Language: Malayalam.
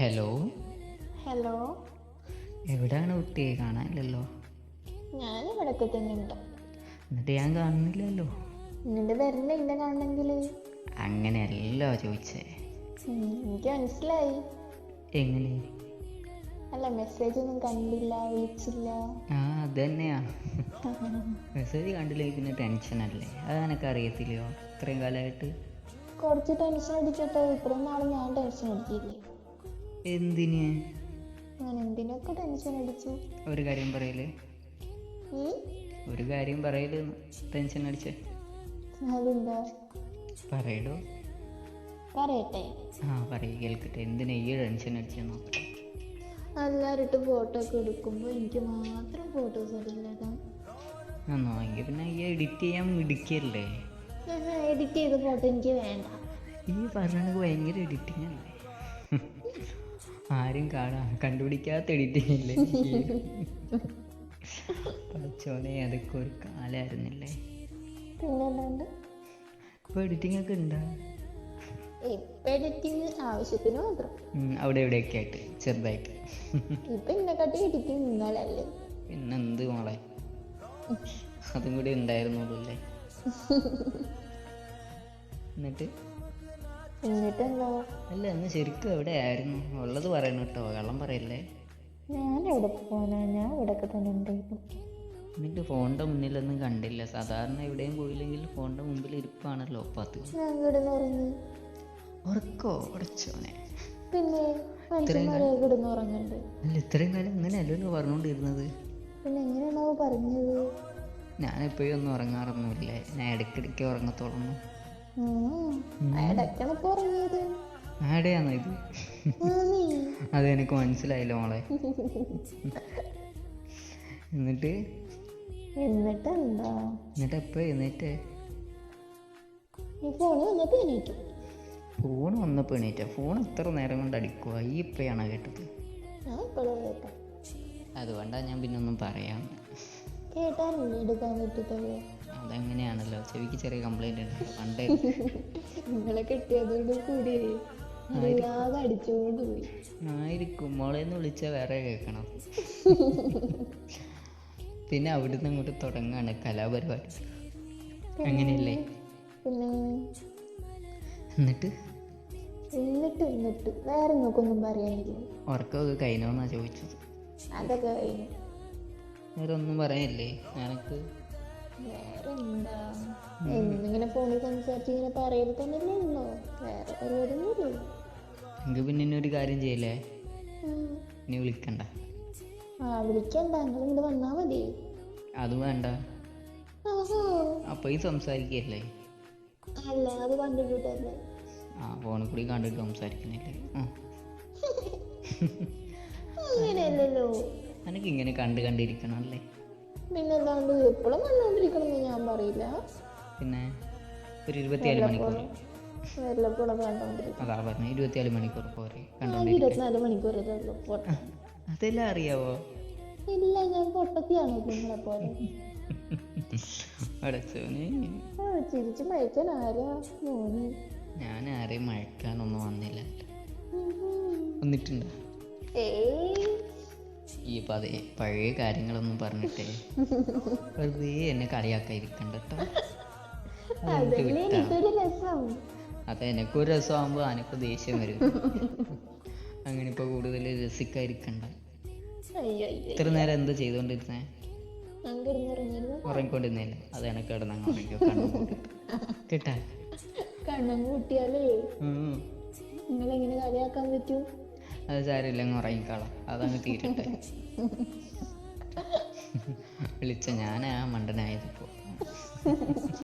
ഹലോ ഹലോ എവിടെയാണ് കുട്ടിയെ കാണാനില്ലല്ലോ? ഞാൻ ഇവിടൊക്കെ തന്നെ ഉണ്ട് എന്നിട്ട് ഞാൻ കാണുന്നില്ലല്ലോ? നിന്റെ വരണ്ട ഇന്നെ കാണണമെങ്കിൽ അങ്ങനെയല്ലോ ചോദിച്ചേ. എനിക്ക് മനസ്സിലായി. എങ്ങനെ? അല്ല മെസ്സേജ് ഒന്നും കണ്ടില്ല വിളിച്ചില്ല. ആ അതന്നെയാ. മെസ്സേജ് കണ്ടില്ലെങ്കിൽ പിന്നെ ടെൻഷനല്ലേ അത് നിനക്ക് അറിയത്തില്ലയോ? ഇത്രയും കാലമായിട്ട്? കുറച്ച് ടെൻഷൻ അടിച്ചിട്ട് ഇത്രയും നാൾ ഞാൻ ടെൻഷൻ അടിക്കില്ലേ എന്തിന്? ഞാൻ എന്തിനൊക്കെ ടെൻഷൻ അടിച്ചു? ഒരു കാര്യം പറയൽ. ഒരു കാര്യം പറയൽ. ടെൻഷൻ അടിച്ചേ. അതെന്താ? പറയടോ. പറയട്ടെ. ആ പറയൂ കേൾക്കട്ടെ. എന്തിനാ ഈ ടെൻഷൻ അടിച്ചെന്ന് നോക്കട്ടെ എല്ലാവരും ഫോട്ടോ ഒക്കെ എടുക്കുമ്പോൾ എനിക്ക് മാത്രം ഫോട്ടോസ് ഇടില്ലതാ ആണോ എങ്കിൽ പിന്നെ ഈ എഡിറ്റ് ചെയ്യാൻ മിടിക്കല്ലേ എഡിറ്റ് ചെയ്ത ഫോട്ടോ എനിക്ക് വേണ്ട. ഈ പറഞ്ഞത് ഭയങ്കര എഡിറ്റിംഗ് അല്ലേ? ആരും കാണാ കണ്ടുപിടിക്കാത്ത എഡിറ്റിംഗ് അല്ലേ പഠിച്ചോനെ അതൊക്കെ ഒരു കാലായിരുന്നില്ലേ? ഇപ്പൊ എഡിറ്റിംഗ് ഒക്കെ ഉണ്ടോ എഡിറ്റിംഗ് ആവശ്യത്തിന് മാത്രം. അവിടെ എവിടെയൊക്കെ ആയിട്ട് ചെറുതായിട്ട്. ഇപ്പൊ എന്നെക്കാട്ടി എഡിറ്റിംഗ് നിന്നാലല്ലേ പിന്നെ എന്ത് മോളെ? അതും കൂടി ഉണ്ടായിരുന്നുള്ളൂ അല്ലേ എന്നിട്ട്? എന്നിട്ട് എന്താ അല്ല അന്ന് ശരിക്കും എവിടെ ആയിരുന്നു ഉള്ളത് പറയണം കേട്ടോ കള്ളം പറയല്ലേ? ഞാൻ എവിടെ പോകാനാ ഞാൻ ഇവിടെയൊക്കെ തന്നെ ഉണ്ടായിരുന്നു എന്നിട്ട് ഫോണിന്റെ മുന്നിലൊന്നും കണ്ടില്ല. സാധാരണ എവിടെയും പോയില്ലെങ്കിൽ ഫോണിന്റെ മുമ്പിൽ ഇരിപ്പാണല്ലോ പത്ത് ഞാൻ കിടന്ന് ഉറങ്ങി? ഉറക്കോ? ഉടച്ചോനെ പിന്നെ മനുഷ്യന്മാരെ കിടന്ന് ഉറങ്ങുന്നുണ്ട് അല്ല ഇത്രയും കാലം ഇങ്ങനെയല്ലല്ലോ പറഞ്ഞുകൊണ്ടിരുന്നത് പിന്നെ എങ്ങനെയാണോ പറഞ്ഞത്? ഞാനെപ്പോഴും ഒന്നും ഉറങ്ങാറൊന്നുമില്ല. ഞാൻ ഇടയ്ക്കിടയ്ക്ക് ഉറങ്ങത്തോളന്നു ആടെയാണോ ഇത്? അത് എനിക്ക് മനസ്സിലായില്ല മോളെ. എന്നിട്ട്? എന്നിട്ട് എന്താ എന്നിട്ട് എപ്പോ എഴുന്നേറ്റ് ഫോൺ വന്നപ്പോ എണീറ്റു. ഫോൺ വന്നപ്പോൾ എണീറ്റ. ഫോൺ എത്ര നേരം കൊണ്ട് അടിക്കുക ഈ ഇപ്പഴാണ് കേട്ടത്? അതുകൊണ്ടാ ഞാൻ പിന്നെ ഒന്നും പറയാം കേട്ടാലല്ലേ എടുക്കാൻ പറ്റത്തുള്ളൂ. അതെങ്ങനെയാണല്ലോ? ചെവിക്ക് ചെറിയ കംപ്ലൈന്റ് ഉണ്ട്. പണ്ടേ നിങ്ങളെ കിട്ടിയതോട് കൂടി അറിയാതെ അടിച്ചുകൊണ്ട് പോയി. ആയിരിക്കും. മോളേന്ന് വിളിച്ച വേറെ കേൾക്കണം. പിന്നെ അവിടുന്ന് അങ്ങോട്ട് തുടങ്ങാണ് കലാപരിപാടി. അങ്ങനെയല്ലേ? പിന്നെ? എന്നിട്ട്? എന്നിട്ട് എന്നിട്ട്. വേറെ നോക്കൊന്നും പറയാനില്ല? ഉറക്കമൊക്കെ കഴിഞ്ഞോന്നാ ചോദിച്ചത്? അതൊക്കെ കഴിഞ്ഞു. വേറെ ഒന്നും പറയാനില്ലേ? നിനക്ക് വേറെ എന്താ എന്നിങ്ങനെ ഫോണിൽ സംസാരിച്ച് ഇങ്ങനെ പറയുന്നത് തന്നെ ഉള്ളോ. വേറെ പരിപാടിയൊന്നുമില്ലല്ലോ എങ്കിൽ പിന്നെ ഇനി ഒരു കാര്യം ചെയ്യല്ലേ. ഇനി വിളിക്കണ്ട. ആ വിളിക്കണ്ട. നിങ്ങൾ ഇങ്ങോട്ട് വന്നാ മതി. അത് വേണ്ട. അപ്പൊ ഈ സംസാരിക്കല്ലേ? അല്ല അത് കണ്ടിട്ടല്ലേ. ആ ഫോണിൽ കൂടി കണ്ടിട്ട് സംസാരിക്കുന്നില്ലേ? അങ്ങനെയല്ലല്ലോ. എനിക്ക് ഇങ്ങനെ കണ്ട് കണ്ടിരിക്കണം അല്ലേ? പിന്നല്ലാണ്ട് എപ്പോഴും കണ്ടോണ്ടിരിക്കണമെന്ന് ഞാൻ പറയില്ല. പിന്നെ ഒരു ഇരുപത്തിനാല് മണിക്കൂർ വല്ലപ്പോഴും കണ്ടോണ്ടിരിക്കും. അതാ പറഞ്ഞ ഇരുപത്തിനാല് മണിക്കൂർ പോരെ ഇരുപത്തിനാല് അതെല്ലാം അറിയാവോ? ഇല്ല ഞാൻ പൊട്ടത്തിയാണ് നിങ്ങളെ പോലെ. അടച്ചോനെ ആ, ചിരിച്ച് മയക്കാൻ ആരാ? മോന്. ഞാൻ ആരെയും മഴക്കാനൊന്നും വന്നില്ല. വന്നിട്ടുണ്ടോ? ഏയ്. ഈ പതേ പഴയ കാര്യങ്ങളൊന്നും പറഞ്ഞിട്ടേ വെറുതെ എന്നെ കളിയാക്കാതിരിക്കണ്ട അതെ അതെനിക്ക് ഒരു രസമാകുമ്പോൾ അനക്ക് ദേഷ്യം വരും. അങ്ങനെ ഇപ്പൊ കൂടുതൽ രസിക്കാതിരിക്കണ്ട. ഇത്ര നേരം എന്താ ചെയ്തോണ്ടിരുന്നേ? ഉറങ്ങിക്കൊണ്ടിരുന്നേ ഉറങ്ങിക്കൊണ്ടിരുന്നില്ല അത് എനക്ക് കിടന്നങ്ങ് ഉറങ്ങിക്കോ. കണ്ണു കേട്ടാ? കണ്ണം കൂട്ടിയാലേ. നിങ്ങളെങ്ങനെ കളിയാക്കാൻ പറ്റൂ? അത് സാരമില്ല അങ്ങ് ഉറങ്ങിക്കോളാം. അതങ്ങ് തീരട്ടെ. വിളിച്ച ഞാനാ മണ്ടനായതിപ്പോ